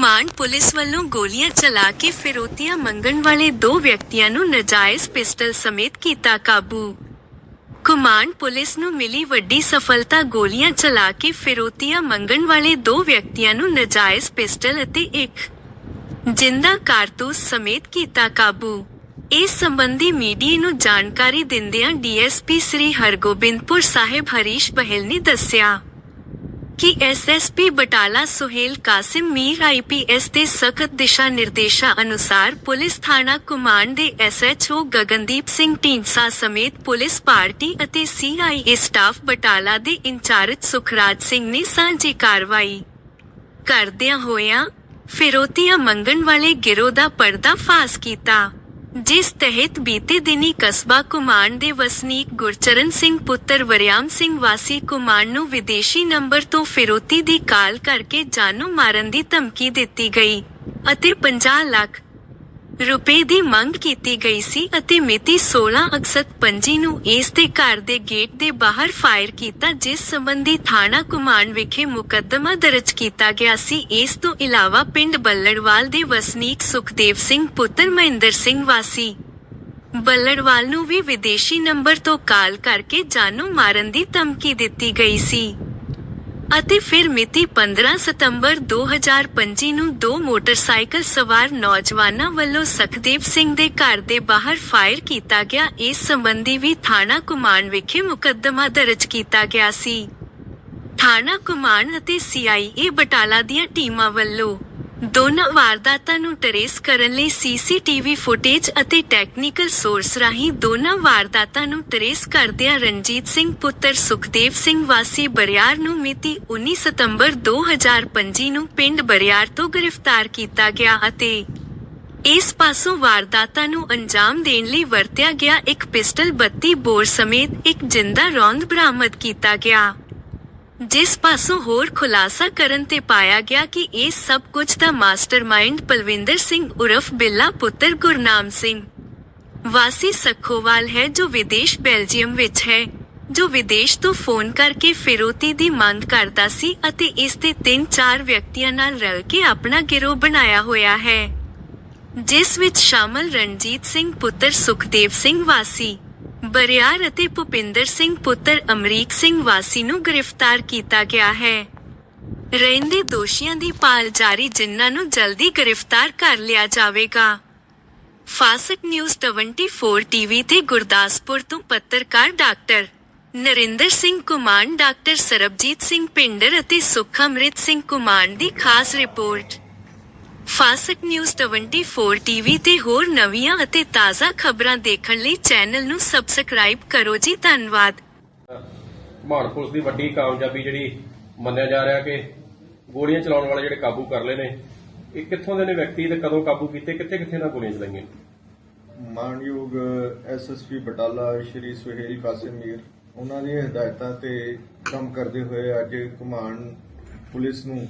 ਕੁਮਾਂਡ police ਵੱਲੋਂ ਗੋਲੀਆਂ ਚਲਾ ਕੇ ਫਿਰੋਤੀਆਂ ਮੰਗਣ ਵਾਲੇ ਦੋ ਵਿਅਕਤੀਆਂ ਨੂੰ ਨਜਾਇਜ਼ ਪਿਸਟਲ ਸਮੇਤ ਕੀਤਾ ਕਾਬੂ। ਕੁਮਾਂਡ ਪੁਲਿਸ ਨੂੰ ਮਿਲੀ ਵੱਡੀ ਸਫਲਤਾ, ਗੋਲੀਆਂ ਚਲਾ ਕੇ ਫਿਰੋਤੀਆਂ ਮੰਗਣ ਵਾਲੇ ਦੋ ਵਿਅਕਤੀਆਂ ਨੂੰ ਨਜਾਇਜ਼ ਪਿਸਟਲ ਅਤੇ ਇੱਕ ਜਿੰਦਾ ਕਾਰਤੂਸ ਸਮੇਤ ਕੀਤਾ ਕਾਬੂ। ਇਸ ਸੰਬੰਧੀ ਮੀਡੀਆ ਨੂੰ ਜਾਣਕਾਰੀ ਦਿੰਦਿਆਂ ਡੀਐਸਪੀ ਸ੍ਰੀ ਹਰਗੋਬਿੰਦਪੁਰ ਸਾਹਿਬ ਹਰੀਸ਼ ਬਹਿਲ ਨੇ ਦੱਸਿਆ। ਕਿ ਐਸਐਸਪੀ ਬਟਾਲਾ ਸੁਹੇਲ ਕਾਸਿਮ ਮੀਰ ਆਈਪੀਐਸ ਦੇ ਸਖਤ ਦਿਸ਼ਾ ਨਿਰਦੇਸ਼ਾਂ ਅਨੁਸਾਰ ਪੁਲਿਸ ਥਾਣਾ ਕੁਮਾਂਡ ਦੇ ਐਸਐਚਓ ਗਗਨਦੀਪ ਸਿੰਘ ਢੀਂਡਸਾ ਸਮੇਤ ਪੁਲਿਸ ਪਾਰਟੀ ਅਤੇ ਸੀਆਈਏ ਸਟਾਫ ਬਟਾਲਾ ਦੇ ਇੰਚਾਰਜ ਸੁਖਰਾਜ ਸਿੰਘ ਨੇ ਸਾਂਝੀ ਕਾਰਵਾਈ ਕਰਦਿਆਂ ਹੋਇਆਂ ਫਿਰੋਤੀਆਂ ਮੰਗਣ ਵਾਲੇ ਗਿਰੋਹ ਦਾ ਪਰਦਾ ਫਾਸ ਕੀਤਾ। ਜਿਸ ਤਹਿਤ ਬੀਤੇ ਦਿਨੀ ਕਸਬਾ ਕੁਮਾਂਡ ਦੇ ਵਸਨੀਕ ਗੁਰਚਰਨ ਸਿੰਘ ਪੁੱਤਰ ਵਰਿਆਮ ਸਿੰਘ ਵਾਸੀ ਕੁਮਾਂਡ ਨੂੰ ਵਿਦੇਸ਼ੀ ਨੰਬਰ ਤੋਂ ਫਿਰੋਤੀ ਦੀ ਕਾਲ ਕਰਕੇ ਜਾਨੂ ਮਾਰਨ ਦੀ ਧਮਕੀ ਦਿੱਤੀ ਗਈ ਅਤੇ 50 ਲੱਖ ਰੁਪਏ ਦੀ ਮੰਗ ਕੀਤੀ ਗਈ ਸੀ ਅਤੇ ਮਿਤੀ 16 ਅਗਸਤ ਪੰਜੀ ਨੂੰ ਇਸ ਦੇ ਘਰ ਦੇ ਗੇਟ ਦੇ ਬਾਹਰ ਫਾਇਰ ਕੀਤਾ, ਜਿਸ ਸੰਬੰਧੀ ਥਾਣਾ ਕੁਮਾਂਡ ਵਿਖੇ ਮੁਕੱਦਮਾ ਦਰਜ ਕੀਤਾ ਗਿਆ ਸੀ। ਇਸ ਤੋਂ ਇਲਾਵਾ ਪਿੰਡ ਬੱਲੜਵਾਲ ਦੇ ਵਸਨੀਕ ਸੁਖਦੇਵ ਸਿੰਘ, ਪੁੱਤਰ ਮਹਿੰਦਰ ਸਿੰਘ ਵਾਸੀ ਬੱਲੜਵਾਲ ਨੂੰ ਵੀ ਵਿਦੇਸ਼ੀ ਨੰਬਰ ਤੋਂ ਕਾਲ ਕਰਕੇ ਜਾਨੂ ਮਾਰਨ ਦੀ ਧਮਕੀ ਦਿੱਤੀ ਗਈ ਸੀ। ਅਤੇ ਫਿਰ ਮਿਤੀ 15 ਸਤੰਬਰ 2025 ਨੂੰ ਦੋ ਮੋਟਰਸਾਈਕਲ ਸਵਾਰ ਨੌਜਵਾਨਾਂ ਵੱਲੋਂ ਸਖਦੇਵ ਸਿੰਘ ਦੇ ਘਰ ਦੇ ਬਾਹਰ ਫਾਇਰ ਕੀਤਾ ਗਿਆ। ਇਸ ਸੰਬੰਧੀ ਵੀ ਥਾਣਾ ਕੁਮਾਂਡ ਵਿਖੇ ਮੁਕੱਦਮਾ ਦਰਜ ਕੀਤਾ ਗਿਆ ਸੀ। ਥਾਣਾ ਕੁਮਾਂਡ ਅਤੇ ਸੀਆਈਏ ਬਟਾਲਾ ਦੀਆਂ ਟੀਮਾਂ ਵੱਲੋਂ ਦੋਨਾਂ ਵਾਰਦਾਤਾਂ ਨੂੰ ਟਰੇਸ ਕਰਨ ਲਈ ਸੀਸੀਟੀਵੀ ਫੁਟੇਜ ਅਤੇ ਟੈਕਨੀਕਲ ਸੋਰਸ ਰਾਹੀਂ ਦੋਨਾਂ ਵਾਰਦਾਤਾਂ ਨੂੰ ਟਰੇਸ ਕਰਦਿਆਂ ਰਣਜੀਤ ਸਿੰਘ, ਪੁੱਤਰ ਸੁਖਦੇਵ ਸਿੰਘ ਵਾਸੀ ਬਰਿਆਰ ਨੂੰ ਮਿਤੀ 19 ਸਤੰਬਰ 2025 ਨੂੰ ਪਿੰਡ ਬਰਿਆਰ ਤੋਂ ਗ੍ਰਿਫਤਾਰ ਕੀਤਾ ਗਿਆ ਅਤੇ ਇਸ ਪਾਸੋਂ ਵਾਰਦਾਤਾਂ ਨੂੰ ਅੰਜਾਮ ਦੇਣ ਲਈ ਵਰਤਿਆ ਗਿਆ ਇੱਕ ਪਿਸਟਲ 32 ਬੋਰ ਸਮੇਤ ਇੱਕ ਜਿੰਦਾ ਰੌਂਦ ਬਰਾਮਦ ਕੀਤਾ ਗਿਆ। ਜਿਸ ਪਾਸੋਂ ਹੋਰ ਖੁਲਾਸਾ ਕਰਨ ਤੇ ਪਾਇਆ ਗਿਆ ਕਿ ਇਹ ਸਭ ਕੁਝ ਦਾ ਮਾਸਟਰਮਾਈਂਡ ਪਲਵਿੰਦਰ ਸਿੰਘ ਉਰਫ ਬਿੱਲਾ ਪੁੱਤਰ ਗੁਰਨਾਮ ਸਿੰਘ। ਵਾਸੀ ਸਖੋਵਾਲ ਹੈ ਜੋ ਵਿਦੇਸ਼ ਬੈਲਜੀਅਮ ਵਿੱਚ ਹੈ, ਜੋ ਵਿਦੇਸ਼ ਤੋਂ ਫੋਨ ਕਰਕੇ ਫਿਰੋਤੀ ਦੀ ਮੰਗ ਕਰਦਾ ਸੀ ਅਤੇ ਇਸ ਦੇ ਤਿੰਨ ਚਾਰ ਵਿਅਕਤੀਆਂ ਨਾਲ ਰਲ ਕੇ ਆਪਣਾ ਗਿਰੋਹ ਬਣਾਇਆ ਹੋਇਆ ਹੈ। ਜਿਸ ਵਿੱਚ ਸ਼ਾਮਲ ਰਣਜੀਤ ਸਿੰਘ ਪੁੱਤਰ ਸੁਖਦੇਵ ਸਿੰਘ ਵਾਸੀ ਬਰਿਆਰ ਅਤੇ ਭੁਪਿੰਦਰ ਸਿੰਘ ਪੁੱਤਰ ਅਮਰੀਕ ਸਿੰਘ ਵਾਸੀ ਨੂੰ ਗ੍ਰਿਫਤਾਰ ਕੀਤਾ ਗਿਆ ਹੈ। ਰਹਿੰਦੇ ਦੋਸ਼ੀਆਂ ਦੀ ਭਾਲ ਜਾਰੀ ਜਿਨ੍ਹਾਂ ਨੂੰ ਜਲਦੀ ਗ੍ਰਿਫਤਾਰ ਕਰ ਲਿਆ ਜਾਵੇਗਾ। ਫਾਸਕ ਨਿਊਜ਼ 24 ਟੀਵੀ ਤੇ ਗੁਰਦਾਸਪੁਰ ਤੋਂ ਪੱਤਰਕਾਰ ਡਾਕਟਰ ਨਰਿੰਦਰ ਸਿੰਘ ਕੁਮਾਨ, ਡਾਕਟਰ ਸਰਬਜੀਤ ਸਿੰਘ ਪਿੰਡਰ ਅਤੇ ਸੁਖਮ੍ਰਿਤ ਸਿੰਘ ਕੁਮਾਨ ਦੀ ਖਾਸ ਰਿਪੋਰਟ। ਫਾਸਕ ਨਿਊਜ਼ 24 ਟੀਵੀ ਤੇ ਹੋਰ ਨਵੀਆਂ ਅਤੇ ਤਾਜ਼ਾ ਖਬਰਾਂ ਦੇਖਣ ਲਈ ਚੈਨਲ ਨੂੰ ਸਬਸਕ੍ਰਾਈਬ ਕਰੋ ਜੀ ਧੰਨਵਾਦ। ਮਾਨ ਪੁਲਿਸ ਦੀ ਵੱਡੀ ਕਾਮਯਾਬੀ ਜਿਹੜੀ ਮੰਨਿਆ ਜਾ ਰਿਹਾ ਕਿ ਗੋਲੀਆਂ ਚਲਾਉਣ ਵਾਲੇ ਜਿਹੜੇ ਕਾਬੂ ਕਰ ਲਏ ਨੇ ਇਹ ਕਿੱਥੋਂ ਦੇ ਨੇ ਵਿਅਕਤੀ ਤੇ ਕਦੋਂ ਕਾਬੂ ਕੀਤੇ ਕਿੱਥੇ ਕਿੱਥੇ ਨਾਲ ਗੋਲੀਆਂ ਚਲਾਈਆਂ? ਮਾਨਯੋਗ ਐਸਐਸਪੀ ਬਟਾਲਾ ਸ਼੍ਰੀ ਸੁਹੇਲ ਕਾਸਿਮ ਮੀਰ ਉਹਨਾਂ ਦੀਆਂ ਹਦਾਇਤਾਂ ਤੇ ਕੰਮ ਕਰਦੇ ਹੋਏ ਅੱਜ ਘੁਮਾਣ ਪੁਲਿਸ ਨੂੰ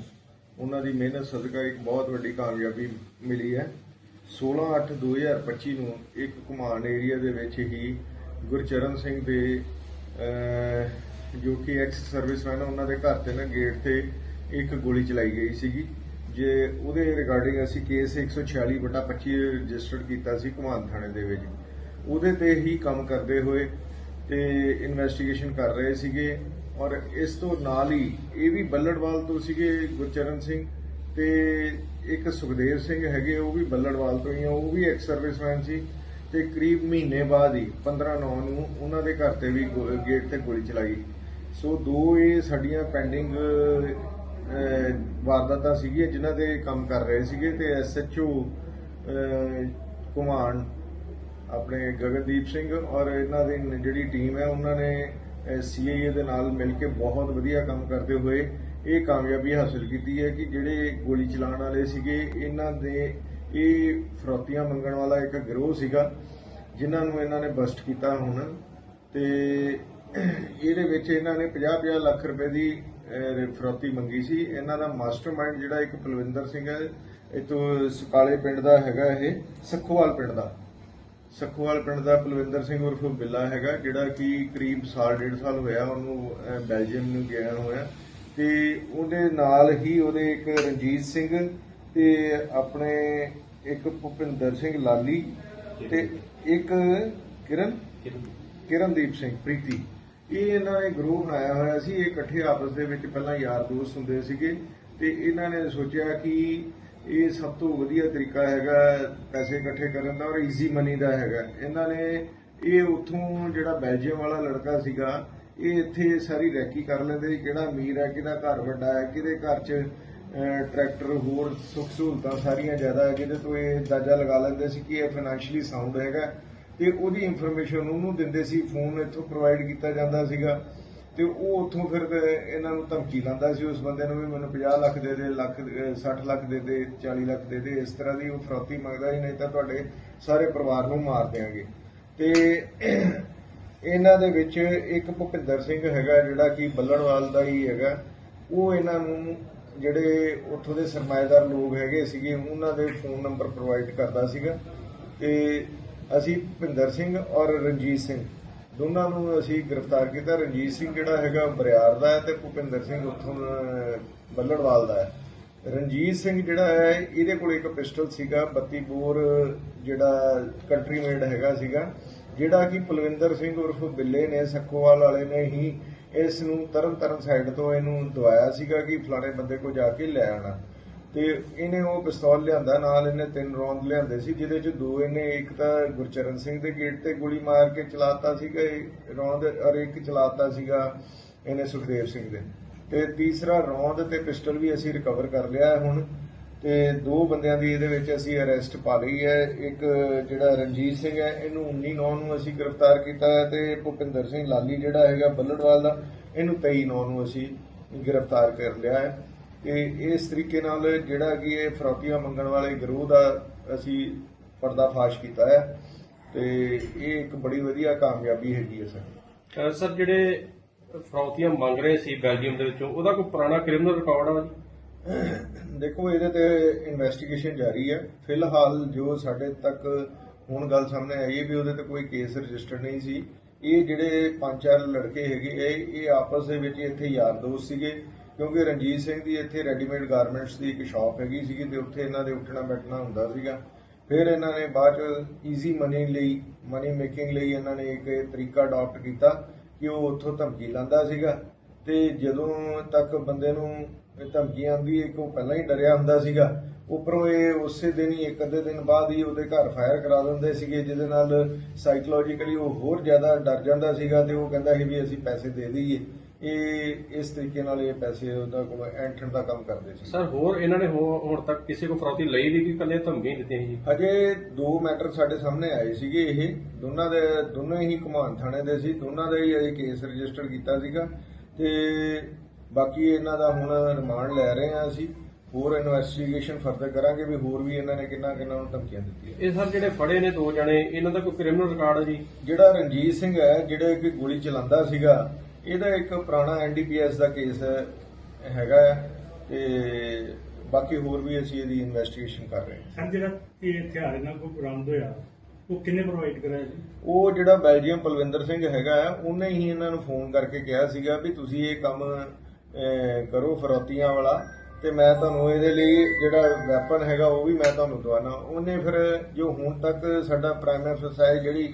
ਉਹਨਾਂ ਦੀ ਮਿਹਨਤ, ਸਦਕਾ ਇੱਕ ਬਹੁਤ ਵੱਡੀ ਕਾਮਯਾਬੀ ਮਿਲੀ ਹੈ। 16/8/2025 ਨੂੰ ਇੱਕ ਘੁਮਾਣ ਏਰੀਆ ਦੇ ਵਿੱਚ ਹੀ ਗੁਰਚਰਨ ਸਿੰਘ ਦੇ ਜੋ ਕਿ ਐਕਸ ਸਰਵਿਸਮੈਨ ਉਹਨਾਂ ਦੇ ਘਰ ਤੇ ਨਾ ਗੇਟ ਤੇ ਇੱਕ ਗੋਲੀ ਚਲਾਈ ਗਈ ਸੀਗੀ। ਜੇ ਉਹਦੇ ਰਿਗਾਰਡਿੰਗ ਅਸੀਂ ਕੇਸ 146 ਬਟਾ 25 ਰਜਿਸਟਰਡ ਕੀਤਾ ਸੀ ਘੁਮਾਣ ਥਾਣੇ ਦੇ ਵਿੱਚ। ਉਹਦੇ ਤੇ ਹੀ ਕੰਮ ਕਰਦੇ ਹੋਏ ਤੇ ਇਨਵੈਸਟੀਗੇਸ਼ਨ ਕਰ ਰਹੇ ਸੀਗੇ। ਔਰ ਇਸ ਤੋਂ ਨਾਲ ਹੀ ਇਹ ਵੀ ਬੱਲੜਵਾਲ ਤੋਂ ਸੀਗੇ ਗੁਰਚਰਨ ਸਿੰਘ ਤੇ ਇੱਕ ਸੁਖਦੇਵ ਸਿੰਘ ਹੈਗੇ, ਉਹ ਵੀ ਬੱਲੜਵਾਲ ਤੋਂ ਹੀ ਆ, ਉਹ ਵੀ ਇੱਕ ਸਰਵਿਸਮੈਨ ਸੀ ਤੇ ਕਰੀਬ ਮਹੀਨੇ ਬਾਅਦ ਹੀ 15 9 ਨੂੰ ਉਹਨਾਂ ਦੇ ਘਰ ਤੇ ਵੀ ਗੋ- ਗੇਟ ਤੇ ਗੋਲੀ ਚਲਾਈ। ਸੋ ਦੋ ਇਹ ਸਾਡੀਆਂ ਪੈਂਡਿੰਗ ਵਾਰਦਾਤਾਂ ਸੀਗੀਆਂ ਜਿਨ੍ਹਾਂ ਦੇ ਕੰਮ ਕਰ ਰਹੇ ਸੀਗੇ ਤੇ ਐਸਐਚਓ ਕੁਮਾਨ, ਆਪਣੇ ਗਗਨਦੀਪ ਸਿੰਘ ਔਰ ਇਹਨਾਂ ਦੀ ਜਿਹੜੀ ਟੀਮ ਹੈ, ਉਹਨਾਂ ਨੇ ਸੀਆਈਏ ਦੇ ਨਾਲ ਮਿਲ ਕੇ ਬਹੁਤ ਵਧੀਆ ਕੰਮ ਕਰਦੇ ਹੋਏ ਇਹ ਕਾਮਯਾਬੀ ਹਾਸਲ ਕੀਤੀ ਹੈ ਕਿ ਜਿਹੜੇ ਗੋਲੀ ਚਲਾਉਣ ਵਾਲੇ ਸੀਗੇ ਇਹਨਾਂ ਦੇ ਇਹ ਫਰੋਤੀਆਂ ਮੰਗਣ ਵਾਲਾ ਇੱਕ ਗਿਰੋਹ ਸੀਗਾ ਜਿਨ੍ਹਾਂ ਨੂੰ ਇਹਨਾਂ ਨੇ ਬਸਟ ਕੀਤਾ ਹੁਣ। ਤੇ ਇਹਦੇ ਵਿੱਚ ਇਹਨਾਂ ਨੇ 50-50 ਲੱਖ ਰੁਪਏ ਦੀ ਅਹ, ਫਰੋਤੀ ਮੰਗੀ ਸੀ। ਇਹਨਾਂ ਦਾ ਮਾਸਟਰਮਾਈਂਡ ਜਿਹੜਾ ਇੱਕ ਪਲਵਿੰਦਰ ਸਿੰਘ ਹੈ ਇਹ ਤੋਂ ਸੁਕਾਲੇ ਪਿੰਡ ਦਾ ਹੈਗਾ ਇਹ ਸਖੋਵਾਲ ਪਿੰਡ ਦਾ। ਸਖੋਵਾਲ ਪਿੰਡ ਦਾ ਪਲਵਿੰਦਰ ਸਿੰਘ ਉਰਫ ਬਿੱਲਾ ਹੈਗਾ ਜਿਹੜਾ ਕਿ ਕਰੀਬ ਸਾਲ ਡੇਢ ਸਾਲ ਹੋਇਆ ਉਹਨੂੰ ਬੈਲਜੀਅਮ ਨੂੰ ਗਿਆ ਹੋਇਆ। ਤੇ ਉਹਦੇ ਨਾਲ ਹੀ ਉਹਦੇ ਇੱਕ ਰਣਜੀਤ ਸਿੰਘ ਤੇ ਆਪਣੇ ਇੱਕ ਭੁਪਿੰਦਰ ਸਿੰਘ ਲਾਲੀ ਤੇ ਇੱਕ ਕਿਰਨ? ਕਿਰਨਦੀਪ ਸਿੰਘ ਪ੍ਰੀਤੀ। ਇਹ ਇਹਨਾਂ ਨੇ ਗਰੁੱਪ ਬਣਾਇਆ ਹੋਇਆ ਸੀ। ਇਹ ਇਕੱਠੇ ਆਪਸ ਦੇ ਵਿੱਚ ਪਹਿਲਾਂ ਯਾਰ ਦੋਸਤ ਹੁੰਦੇ ਸੀਗੇ ਤੇ ਇਹਨਾਂ ਨੇ ਸੋਚਿਆ ਕਿ ਇਹ ਸਭ ਤੋਂ ਵਧੀਆ ਤਰੀਕਾ ਹੈਗਾ ਪੈਸੇ ਇਕੱਠੇ ਕਰਨ ਦਾ ਔਰ ਈਜ਼ੀ ਮਨੀ ਦਾ ਹੈਗਾ। ਇਹਨਾਂ ਨੇ ਇਹ ਉੱਥੋਂ ਜਿਹੜਾ ਬੈਲਜੀਅਮ ਵਾਲਾ ਲੜਕਾ ਸੀਗਾ, ਇਹ ਇੱਥੇ ਸਾਰੀ ਰੈਕੀ ਕਰ ਲੈਂਦੇ ਸੀ, ਕਿਹੜਾ ਅਮੀਰ ਹੈ, ਕਿਹਦਾ ਘਰ ਵੱਡਾ ਹੈ, ਕਿਹਦੇ ਘਰ 'ਚ ਟਰੈਕਟਰ, ਹੋਰ ਸੁੱਖ ਸਹੂਲਤਾਂ ਸਾਰੀਆਂ ਜ਼ਿਆਦਾ ਹੈ, ਜਿਹਦੇ ਤੋਂ ਇਹ ਅੰਦਾਜ਼ਾ ਲਗਾ ਲੈਂਦੇ ਸੀ ਕਿ ਇਹ ਫਾਈਨੈਂਸ਼ੀਅਲੀ ਸਾਊਂਡ ਹੈਗਾ। ਤੇ ਉਹਦੀ ਇਨਫੋਰਮੇਸ਼ਨ ਉਹਨੂੰ ਦਿੰਦੇ ਸੀ ਫੋਨ ਇੱਥੋਂ ਪ੍ਰੋਵਾਈਡ ਕੀਤਾ ਜਾਂਦਾ ਸੀਗਾ। ਤੇ ਉਹ ਉੱਥੋਂ ਫਿਰ ਇਹਨਾਂ ਨੂੰ ਧਮਕੀ ਲਾਉਂਦਾ ਸੀ, ਉਸ ਬੰਦੇ ਨੂੰ ਵੀ ਮੈਨੂੰ 50 ਲੱਖ ਦੇ ਦੇ, ਲੱਖ, ਅਹ 60 ਲੱਖ ਦੇ ਦੇ 40 ਲੱਖ ਦੇ ਦੇ, ਇਸ ਤਰ੍ਹਾਂ ਦੀ ਉਹ ਫਰੌਤੀ ਮੰਗਦਾ ਸੀ, ਨਹੀਂ ਤਾਂ ਤੁਹਾਡੇ ਸਾਰੇ ਪਰਿਵਾਰ ਨੂੰ ਮਾਰ ਦਿਆਂਗੇ। ਤੇ ਇਹਨਾਂ ਦੇ ਵਿੱਚ ਇੱਕ ਭੁਪਿੰਦਰ ਸਿੰਘ ਹੈਗਾ, ਜਿਹੜਾ ਕਿ ਬੱਲਣਵਾਲ ਦਾ ਹੀ ਹੈਗਾ, ਉਹ ਇਹਨਾਂ ਨੂੰ ਜਿਹੜੇ ਉੱਥੋਂ ਦੇ ਸਰਮਾਏਦਾਰ ਲੋਕ ਹੈਗੇ ਸੀਗੇ, ਉਹਨਾਂ ਦੇ ਫੋਨ ਨੰਬਰ ਪ੍ਰੋਵਾਈਡ ਕਰਦਾ ਸੀਗਾ। ਤੇ ਅਸੀਂ ਭੁਪਿੰਦਰ ਸਿੰਘ ਔਰ ਰਣਜੀਤ ਸਿੰਘ ਦੋਨਾਂ ਨੂੰ ਅਸੀਂ ਗ੍ਰਿਫਤਾਰ ਕੀਤਾ। ਰਣਜੀਤ ਸਿੰਘ ਜਿਹੜਾ ਹੈਗਾ ਬਰਿਆਰ ਦਾ ਹੈ ਤੇ ਭੁਪਿੰਦਰ ਸਿੰਘ ਉੱਥੋਂ ਬੱਲੜਵਾਲ ਦਾ ਹੈ। ਰਣਜੀਤ ਸਿੰਘ ਜਿਹੜਾ ਹੈ, ਇਹਦੇ ਕੋਲ ਇੱਕ ਪਿਸਟਲ ਸੀਗਾ 32 ਬੋਰ ਜਿਹੜਾ ਕੰਟਰੀ ਮੇਡ ਹੈਗਾ ਸੀਗਾ, ਜਿਹੜਾ ਕਿ ਪਲਵਿੰਦਰ ਸਿੰਘ ਉਰਫ ਬਿੱਲੇ ਨੇ, ਸੱਖੋਵਾਲ ਵਾਲੇ ਨੇ ਹੀ ਇਸ ਨੂੰ ਤਰਨ ਤਰਨ ਸਾਈਡ ਤੋਂ ਇਹਨੂੰ ਦਵਾਇਆ ਸੀਗਾ ਕਿ ਫਲਾਣੇ ਬੰਦੇ ਕੋ ਜਾ ਕੇ ਲੈ ਆਣਾ ਤੇ ਇਹਨੇ ਉਹ ਪਿਸਤੌਲ ਲਿਆਂਦਾ, ਨਾਲ ਇਹਨੇ ਤਿੰਨ ਰੌਂਦ ਲਿਆਂਦੇ ਸੀ, ਜਿਹਦੇ ਚ ਦੋ ਇਹਨੇ, ਇੱਕ ਤਾਂ ਗੁਰਚਰਨ ਸਿੰਘ ਦੇ ਗੇਟ ਤੇ ਗੋਲੀ ਮਾਰ ਕੇ ਚਲਾਤਾ ਸੀਗਾ, ਇਹ ਰੌਂਦ, ਔਰ ਇੱਕ ਚਲਾਤਾ ਸੀਗਾ ਇਹਨੇ ਸੁਖਦੇਵ ਸਿੰਘ ਦੇ। ਤੇ ਤੀਸਰਾ ਰੌਂਦ ਤੇ ਪਿਸਟਲ ਵੀ ਅਸੀਂ ਰਿਕਵਰ ਕਰ ਲਿਆ ਹੈ ਹੁਣ, ਤੇ ਦੋ ਬੰਦਿਆਂ ਦੀ ਇਹਦੇ ਵਿੱਚ ਅਸੀਂ ਅਰੈਸਟ ਪਾ ਲਈ ਹੈ। ਇੱਕ ਜਿਹੜਾ ਰਣਜੀਤ ਸਿੰਘ ਹੈ, ਇਹਨੂੰ 19 ਨੌ ਨੂੰ ਅਸੀਂ ਗ੍ਰਿਫਤਾਰ ਕੀਤਾ ਹੈ ਤੇ ਭੁਪਿੰਦਰ ਸਿੰਘ ਲਾਲੀ ਜਿਹੜਾ ਹੈਗਾ ਬੱਲੜਵਾਲ ਦਾ, ਇਹਨੂੰ 23 ਨੌ ਨੂੰ ਅਸੀਂ ਗ੍ਰਿਫਤਾਰ ਕਰ ਲਿਆ ਹੈ। ਤੇ ਇਸ ਤਰੀਕੇ ਨਾਲ ਜਿਹੜਾ ਕਿ ਇਹ ਫਰੌਤੀਆਂ ਮੰਗਣ ਵਾਲੇ ਗਰੋਹ ਦਾ ਅਸੀਂ ਪਰਦਾਫਾਸ਼ ਕੀਤਾ ਹੈ ਤੇ ਇਹ ਇੱਕ ਬੜੀ ਵਧੀਆ ਕਾਮਯਾਬੀ ਹੈਗੀ ਹੈ ਸਰ। ਸਰ ਜਿਹੜੇ ਫਰੌਤੀਆਂ ਮੰਗ ਰਹੇ ਸੀ ਬੈਲਜੀਅਮ ਦੇ ਵਿੱਚੋਂ ਉਹਦਾ ਕੋਈ ਪੁਰਾਣਾ ਕ੍ਰਿਮੀਨਲ ਰਿਕਾਰਡ ਆ? ਜੀ ਦੇਖੋ ਇਹਦੇ ਤੇ ਇਨਵੈਸਟੀਗੇਸ਼ਨ ਜਾਰੀ ਹੈ। ਫਿਲਹਾਲ ਜੋ ਸਾਡੇ ਤੱਕ ਹੁਣ ਗੱਲ ਸਾਹਮਣੇ ਆਈ ਹੈ ਵੀ ਉਹਦੇ ਤੇ ਕੋਈ ਕੇਸ ਰਜਿਸਟਰ ਨਹੀਂ ਸੀ। ਇਹ ਜਿਹੜੇ ਪੰਜ ਚਾਰ ਲੜਕੇ ਹੈਗੇ ਇਹ ਇਹ ਆਪਸ ਦੇ ਵਿੱਚ ਇੱਥੇ ਯਾਰ ਦੋਸਤ ਸੀਗੇ। ਕਿਉਂਕਿ ਰਣਜੀਤ ਸਿੰਘ ਦੀ ਇੱਥੇ ਰੈਡੀਮੇਡ ਗਾਰਮੈਂਟਸ ਦੀ ਇੱਕ ਸ਼ਾਪ ਹੈਗੀ ਸੀਗੀ ਤੇ ਉੱਥੇ ਇਹਨਾਂ ਦੇ ਉੱਠਣਾ ਬੈਠਣਾ ਹੁੰਦਾ ਸੀਗਾ। ਫਿਰ ਇਹਨਾਂ ਨੇ ਬਾਅਦ ਚ ਈਜ਼ੀ ਮਨੀ ਲਈ ਮਨੀ ਮੇਕਿੰਗ ਲਈ ਇਹਨਾਂ ਨੇ ਇੱਕ ਇਹ ਤਰੀਕਾ ਅਡਾਪਟ ਕੀਤਾ ਕਿ ਉਹ ਉੱਥੋਂ ਧਮਕੀ ਲਾਂਦਾ ਸੀਗਾ ਤੇ ਜਦੋਂ ਤੱਕ ਬੰਦੇ ਨੂੰ ਧਮਕੀ ਆਉਂਦੀ ਹੈ ਕਿ ਉਹ ਪਹਿਲਾਂ ਹੀ ਡਰਿਆ ਹੁੰਦਾ ਸੀਗਾ। ਉੱਪਰੋਂ ਇਹ ਉਸੇ ਦਿਨ ਹੀ, ਇੱਕ ਅੱਧੇ ਦਿਨ ਬਾਅਦ ਹੀ ਉਹਦੇ ਘਰ ਫਾਇਰ ਕਰਾ ਦਿੰਦੇ ਸੀਗੇ, ਜਿਹਦੇ ਨਾਲ ਸਾਈਕੋਲੋਜੀਕਲੀ ਉਹ ਹੋਰ ਜ਼ਿਆਦਾ ਡਰ ਜਾਂਦਾ ਸੀਗਾ ਤੇ ਉਹ ਕਹਿੰਦਾ ਸੀ ਵੀ ਅਸੀਂ ਪੈਸੇ ਦੇ ਦਈਏ। ਇਹ ਇਸ ਤਰੀਕੇ ਨਾਲ ਇਹ ਪੈਸੇ ਉਹਦਾ ਕੋਲ ਐਂਠਣ ਦਾ ਕੰਮ ਕਰਦੇ ਸੀ। ਸਰ ਹੋਰ ਇਹਨਾਂ ਨੇ ਹੋ- ਹੁਣ ਤੱਕ ਕਿਸੇ ਕੋ ਫਰੌਤੀ ਲਈ ਵੀ ਕਿ ਕੱਲੇ ਧਮਕੀਆਂ ਹੀ ਦਿੱਤੀਆਂ ਸੀ? ਜੀ ਅਜੇ ਦੋ ਮੈਟਰ ਸਾਡੇ ਸਾਹਮਣੇ ਆਏ ਸੀਗੇ ਇਹ। ਦੋਨਾਂ ਦੇ ਦੋਨੋਂ ਹੀ ਘੁਮਾਨ ਥਾਣੇ ਦੇ ਸੀ। ਦੋਨਾਂ ਦਾ ਹੀ ਅਜੇ ਕੇਸ ਰਜਿਸਟਰ ਕੀਤਾ ਸੀਗਾ। ਤੇ ਬਾਕੀ ਇਹਨਾਂ ਦਾ ਹੁਣ ਰਿਮਾਂਡ ਲੈ ਰਹੇ ਹਾਂ ਅਸੀਂ। ਹੋਰ ਇਨਵੈਸਟੀਗੇਸ਼ਨ ਫਰਦਰ ਕਰਾਂਗੇ ਵੀ ਹੋਰ ਵੀ ਇਹਨਾਂ ਨੇ ਕਿੰਨਾ ਕਿੰਨਾ ਨੂੰ ਧਮਕੀਆਂ ਦਿੱਤੀਆਂ। ਇਹ ਸਰ ਜਿਹੜੇ ਫੜੇ ਨੇ ਦੋ ਜਣੇ ਇਹਨਾਂ ਦਾ ਕੋਈ ਕ੍ਰਿਮੀਨਲ ਰਿਕਾਰਡ ਹੈ ਜੀ? ਜਿਹੜਾ ਰਣਜੀਤ ਸਿੰਘ ਹੈ ਜਿਹੜਾ ਕਿ ਗੋਲੀ ਚਲਾਉਂਦਾ ਸੀਗਾ ਇਹਦਾ ਇੱਕ ਪੁਰਾਣਾ ਐਨਡੀਪੀਐਸ ਦਾ ਕੇਸ ਹੈਗਾ ਹੈ ਤੇ ਬਾਕੀ ਹੋਰ ਵੀ ਅਸੀਂ ਇਹਦੀ ਇਨਵੈਸਟੀਗੇਸ਼ਨ ਕਰ ਰਹੇ ਹਾਂ। ਸਰ ਜਿਹੜਾ ਇਹ ਹਥਿਆਰ ਇਹਨਾਂ ਕੋਲ ਬਰਾਮਦ ਹੋਇਆ ਉਹ ਕਿੰਨੇ ਪ੍ਰੋਵਾਈਡ ਕਰਾਇਆ ਜੀ? ਉਹ ਜਿਹੜਾ ਬੈਲਜੀਅਮ ਪਲਵਿੰਦਰ ਸਿੰਘ ਹੈਗਾ ਹੈ, ਉਹਨੇ ਹੀ ਇਹਨਾਂ ਨੂੰ ਫੋਨ ਕਰਕੇ ਕਿਹਾ ਸੀਗਾ ਵੀ ਤੁਸੀਂ ਇਹ ਕੰਮ ਕਰੋ ਫਰੌਤੀਆਂ ਵਾਲਾ ਤੇ ਮੈਂ ਤੁਹਾਨੂੰ ਇਹਦੇ ਲਈ ਜਿਹੜਾ ਵੈਪਨ ਹੈਗਾ ਉਹ ਵੀ ਮੈਂ ਤੁਹਾਨੂੰ ਦਵਾਨਾ। ਉਹਨੇ ਫਿਰ ਜੋ ਹੁਣ ਤੱਕ ਸਾਡਾ ਪ੍ਰਾਈਮ ਅਫਸਰ ਹੈ ਜਿਹੜੀ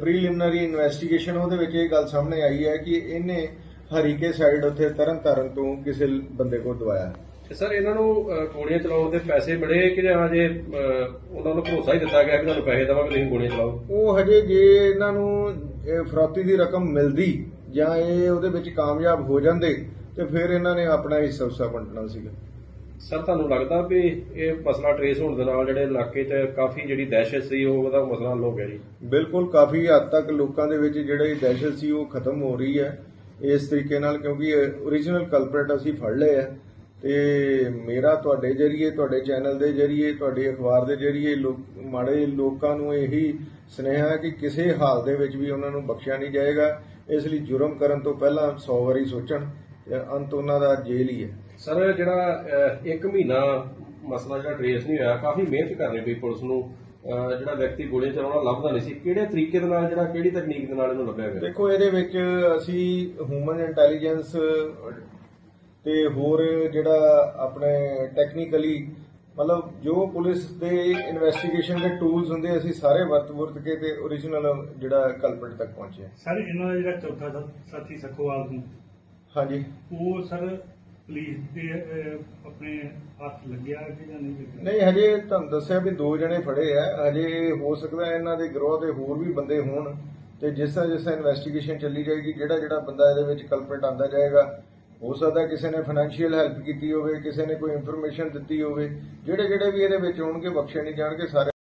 ਪ੍ਰੀਲਿਮਿਨਰੀ ਇਨਵੈਸਟੀਗੇਸ਼ਨ ਉਹਦੇ ਵਿੱਚ ਇਹ ਗੱਲ ਸਾਹਮਣੇ ਆਈ ਹੈ ਕਿ ਇਹਨੇ ਹਰੀਕੇ ਸਾਈਡ ਉੱਥੇ ਤਰਨ ਤਾਰਨ ਤੋਂ ਕਿਸੇ ਬੰਦੇ ਕੋਲ ਦਵਾਇਆ। ਸਰ ਇਹਨਾਂ ਨੂੰ ਗੋਲੀਆਂ ਚਲਾਉਣ ਦੇ ਪੈਸੇ ਮਿਲੇ ਕਿ ਜਾਂ ਹਜੇ ਉਹਨਾਂ ਨੂੰ ਭਰੋਸਾ ਹੀ ਦਿੱਤਾ ਗਿਆ ਕਿ ਤੁਹਾਨੂੰ ਪੈਸੇ ਦੇਵਾਂਗੇ ਤੁਸੀਂ ਗੋਲੀਆਂ ਚਲਾਓ? ਉਹ ਹਜੇ ਜੇ ਇਹਨਾਂ ਨੂੰ ਫਰੌਤੀ ਦੀ ਰਕਮ ਮਿਲਦੀ ਜਾਂ ਇਹ ਉਹਦੇ ਵਿੱਚ ਕਾਮਯਾਬ ਹੋ ਜਾਂਦੇ ਤੇ ਫਿਰ ਇਹਨਾਂ ਨੇ ਆਪਣਾ ਹਿੱਸਾ ਉਸਾ ਵੰਡਣਾ ਸੀਗਾ। ਸਰ, ਤੁਹਾਨੂੰ ਲੱਗਦਾ ਵੀ ਇਹ ਮਸਲਾ ਟਰੇਸ ਹੋਣ ਦੇ ਨਾਲ ਜਿਹੜੇ ਇਲਾਕੇ 'ਚ ਕਾਫੀ ਜਿਹੜੀ ਦਹਿਸ਼ਤ ਸੀ, ਉਹ ਉਹਦਾ ਮਸਲਾ ਹੱਲ ਹੋ ਗਿਆ ਜੀ? ਬਿਲਕੁਲ, ਕਾਫੀ ਹੱਦ ਤੱਕ ਲੋਕਾਂ ਦੇ ਵਿੱਚ ਜਿਹੜੀ ਦਹਿਸ਼ਤ ਸੀ, ਉਹ ਖਤਮ ਹੋ ਰਹੀ ਹੈ। ਇਸ ਤਰੀਕੇ ਨਾਲ ਕਿਉਂਕਿ origignal ਕਲਪਰੇਟ ਅਸੀਂ ਫੜ ਲਏ ਆ। ਤੇ ਮੇਰਾ ਤੁਹਾਡੇ ਜਰੀਏ, ਤੁਹਾਡੇ ਚੈਨਲ ਦੇ ਜਰੀਏ, ਤੁਹਾਡੇ ਅਖਬਾਰ ਦੇ ਜਰੀਏ ਲੋਕ, ਮਾੜੇ ਲੋਕਾਂ ਨੂੰ ਇਹੀ ਸੁਨੇਹਾ ਹੈ ਕਿ ਕਿਸੇ ਹਾਲ ਦੇ ਵਿੱਚ ਵੀ ਉਹਨਾਂ ਨੂੰ ਬਖਸ਼ਿਆ ਨਹੀਂ ਜਾਏਗਾ। ਇਸ ਲਈ ਜੁਰਮ ਕਰਨ ਤੋਂ ਪਹਿਲਾਂ 100 ਵਾਰੀ ਸੋਚਣ ਤੇ ਅੰਤ ਉਹਨਾਂ ਦਾ ਜੇਲ੍ਹ ਹੀ ਹੈ। ਸਰ ਜਿਹੜਾ ਇੱਕ ਮਹੀਨਾ ਮਸਲਾ ਜਿਹੜਾ ਟਰੇਸ ਨਹੀਂ ਹੋਇਆ ਕਾਫੀ ਮਿਹਨਤ ਕਰਨੀ ਪਈ ਪੁਲਿਸ ਨੂੰ। ਜਿਹੜਾ ਵਿਅਕਤੀ ਗੋਲੀਆਂ ਚਲਾਉਣਾ ਲੱਭਦਾ ਨਹੀਂ ਸੀ। ਕਿਹੜੇ ਤਰੀਕੇ ਦੇ ਨਾਲ ਜਿਹੜਾ ਕਿਹੜੀ ਤਕਨੀਕ ਦੇ ਨਾਲ ਇਹਨੂੰ ਲੱਭਿਆ ਗਿਆ? ਦੇਖੋ ਇਹਦੇ ਵਿੱਚ ਅਸੀਂ ਹਿਊਮਨ ਇੰਟੈਲੀਜੈਂਸ ਤੇ ਹੋਰ ਜਿਹੜਾ ਆਪਣੇ ਟੈਕਨੀਕਲੀ ਮਤਲਬ ਜੋ ਪੁਲਿਸ ਦੇ ਇਨਵੈਸਟੀਗੇਸ਼ਨ ਦੇ ਟੂਲਸ ਹੁੰਦੇ ਅਸੀਂ ਸਾਰੇ ਵਰਤ ਵਰਤ ਕੇ ਤੇ origignal ਜਿਹੜਾ ਕਲਪਟ ਤੱਕ ਪਹੁੰਚੇ ਸਰ ਇਹਨਾਂ ਦਾ ਜਿਹੜਾ ਚੌਥਾ ਸਾਥੀ ਸਖੋਵਾਲ ਨੂੰ ਹਾਂਜੀ। ਉਹ ਸਰ ਪੁਲਿਸ ਦੇ ਅਹ, ਆਪਣੇ ਹੱਥ ਲੱਗਿਆ ਕਿ ਜਾਂ ਨਹੀਂ ਲੱਗਿਆ? ਨਹੀਂ ਹਜੇ ਤੁਹਾਨੂੰ ਦੱਸਿਆ ਵੀ ਦੋ ਜਣੇ ਫੜੇ ਆ। ਹਜੇ ਹੋ ਸਕਦਾ ਹੈ ਇਹਨਾਂ ਦੇ ਗਰੋਹ ਦੇ ਹੋਰ ਵੀ ਬੰਦੇ ਹੋਣ ਤੇ ਜਿਸ ਤਰ੍ਹਾਂ ਜਿਸ ਤਰ੍ਹਾਂ ਇਨਵੈਸਟੀਗੇਸ਼ਨ ਚੱਲੀ ਜਾਏਗੀ ਜਿਹੜਾ ਜਿਹੜਾ ਬੰਦਾ ਇਹਦੇ ਵਿੱਚ ਕਲਪਰੇਟ ਆਂਦਾ ਜਾਏਗਾ ਹੋ ਸਕਦਾ ਕਿਸੇ ਨੇ ਫਾਈਨੈਂਸ਼ੀਅਲ ਹੈਲਪ ਕੀਤੀ ਹੋਵੇ ਕਿਸੇ ਨੇ ਕੋਈ ਇਨਫੋਰਮੇਸ਼ਨ ਦਿੱਤੀ ਹੋਵੇ ਜਿਹੜੇ ਜਿਹੜੇ ਵੀ ਇਹਦੇ ਵਿੱਚ ਹੋਣਗੇ ਬਖਸ਼ੇ ਨਹੀਂ ਜਾਣਗੇ ਸਾਰੇ